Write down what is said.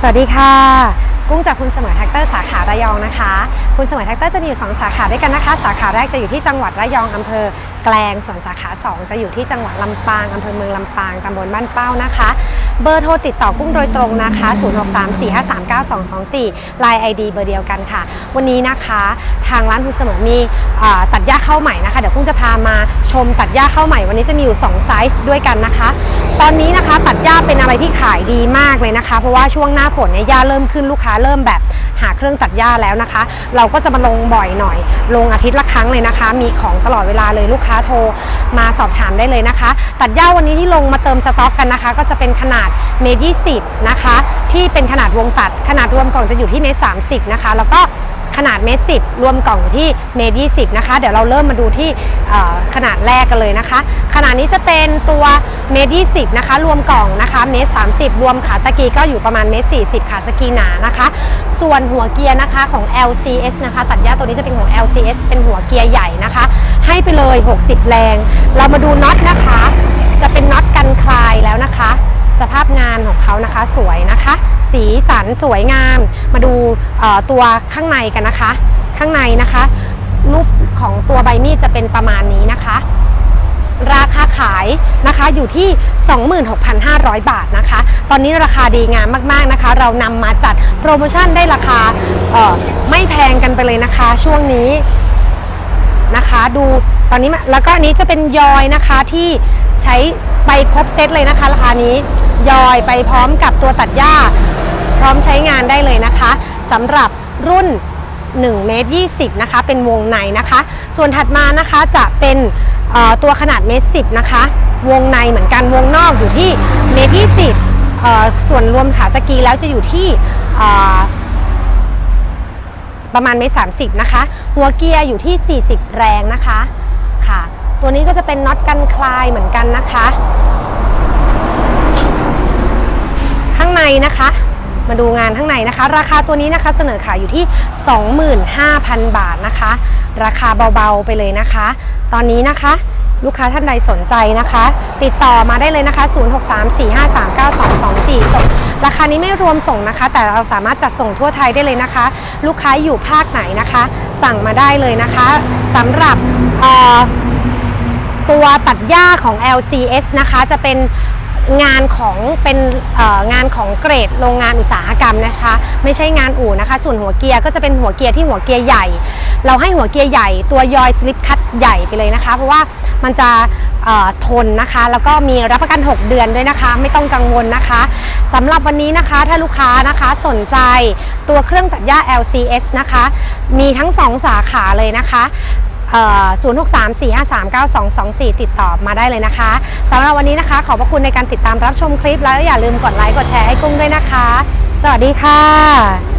สวัสดีค่ะ กุ้งจากคุณเสมอแท็กเตอร์สาขาระยองนะคะ คุณเสมอแท็กเตอร์จะมีอยู่ 2 สาขาด้วยกันนะคะ สาขาแรกจะอยู่ที่จังหวัดระยองอำเภอแกลงส่วนสาขา 2 จะอยู่ที่จังหวัดลำปางอำเภอเมืองลำปางตำบลบ้านเป้านะคะ เบอร์โทรติดต่อกุ้งโดยตรงนะคะ 0634539224 Line ID เบอร์เดียวกันค่ะ วันนี้นะคะทางร้านคุณเสมอมีอตัดหญ้าเข้าใหม่นะคะ เดี๋ยวกุ้งจะพามาชมตัดหญ้าเข้าใหม่วันนี้จะมีอยู่2ไซส์ด้วยกันนะคะ ตอนนี้นะคะตัดหญ้าเป็นอะไรที่ขายดีมากเลยนะคะ เพราะว่าช่วงหน้าฝนเนี่ยหญ้าเริ่มขึ้นลูกค้าเริ่มแบบหาเครื่องตัดหญ้าแล้วนะคะ เราก็จะมาลงบ่อยหน่อย ลงอาทิตย์ละครั้งเลยนะคะ มีของตลอดเวลาเลยลูกค้าโทรมาสอบถามได้เลยนะคะ ตัดหญ้าวันนี้ที่ลงมาเติมสต็อกกันนะคะ ก็จะเป็นขนาดเมตรยีนะคะ ที่เป็นขนาดวงตัด ขนาดรวมกล่องจะอยู่ที่เมตรสานะคะ แล้วก็ขนาดเมตรสิรวมกล่องที่เมตรยีนะคะ เดี๋ยวเราเริ่มมาดูที่ขนาดแรกกันเลยนะคะ ขนาดนี้จะเป็นตัว เมตรยีนะคะ รวมกล่องนะคะเมตรสารวมขาสกีก็อยู่ประมาณเมตรสีขาสกีหนานะคะ ส่วนหัวเกียร์นะคะของ LCS นะคะ ตัดหญ้าตัวนี้จะเป็นของ LCS เป็นหัวเกียร์ใหญ่นะคะ ให้ไปเลย 60 แรง เรามาดูน็อตนะคะ จะเป็นน็อตกันคลายแล้วนะคะ สภาพงานของเขานะคะสวยนะคะ สีสันสวยงาม มาดูตัวข้างในกันนะคะ ข้างในนะคะรูปของตัวใบมีดจะเป็นประมาณนี้นะคะ ราคาขายนะคะอยู่ที่ 26,500 บาทนะคะ ตอนนี้ราคาดีงามมากๆนะคะ เรานำมาจัดโปรโมชั่นได้ราคาเอ่อไม่แพงกันไปเลยนะคะ ช่วงนี้นะคะดูตอนนี้มาแล้วก็อันนี้จะเป็นยอยนะคะที่ใช้ไปครบเซตเลยนะคะ ราคานี้ยอยไปพร้อมกับตัวตัดหญ้า พร้อมใช้งานได้เลยนะคะสำหรับรุ่น1เมตร20นะคะ เป็นวงในนะคะ ส่วนถัดมานะคะจะเป็น ตัวขนาดเมตร10นะคะ วงในเหมือนกันวงนอกอยู่ที่เมตร20เอ่อส่วนรวมขาสกีแล้วจะอยู่ที่ประมาณเมตรสามสิบนะคะ หัวเกียร์อยู่ที่ 40 แรงนะคะค่ะ ตัวนี้ก็จะเป็นน็อตกันคลายเหมือนกันนะคะ ข้างในนะคะ มาดูงานข้างในนะคะ ราคาตัวนี้นะคะเสนอขายอยู่ที่ 25,000 บาทนะคะ ราคาเบาๆไปเลยนะคะ ตอนนี้นะคะลูกค้าท่านใดสนใจนะคะ ติดต่อมาได้เลยนะคะ 0634539224ส่งราคานี้ไม่รวมส่งนะคะ แต่เราสามารถจัดส่งทั่วไทยได้เลยนะคะ ลูกค้าอยู่ภาคไหนนะคะ สั่งมาได้เลยนะคะสำหรับเอ่อตัวตัดหญ้าของ LCS นะคะ จะเป็น งานของเป็นงานของเกรดโรงงานอุตสาหกรรมนะคะ ไม่ใช่งานอู่นะคะ ส่วนหัวเกียร์ก็จะเป็นหัวเกียร์ที่หัวเกียร์ใหญ่ เราให้หัวเกียร์ใหญ่ ตัวยอยสลิปคัตใหญ่ไปเลยนะคะ เพราะว่ามันจะทนนะคะ แล้วก็มีรับประกัน 6 เดือนด้วยนะคะ ไม่ต้องกังวลนะคะสำหรับวันนี้นะคะถ้าลูกค้านะคะสนใจตัวเครื่องตัดหญ้า LCS นะคะ มีทั้ง 2 สาขาเลยนะคะ ศูนย์หกสามสี่ห้าสามเก้าสองสองสี่ติดต่อมาได้เลยนะคะสำหรับวันนี้นะคะ ขอบพระคุณในการติดตามรับชมคลิป แล้วอย่าลืมกดไลค์กดแชร์ให้กุ้งด้วยนะคะ สวัสดีค่ะ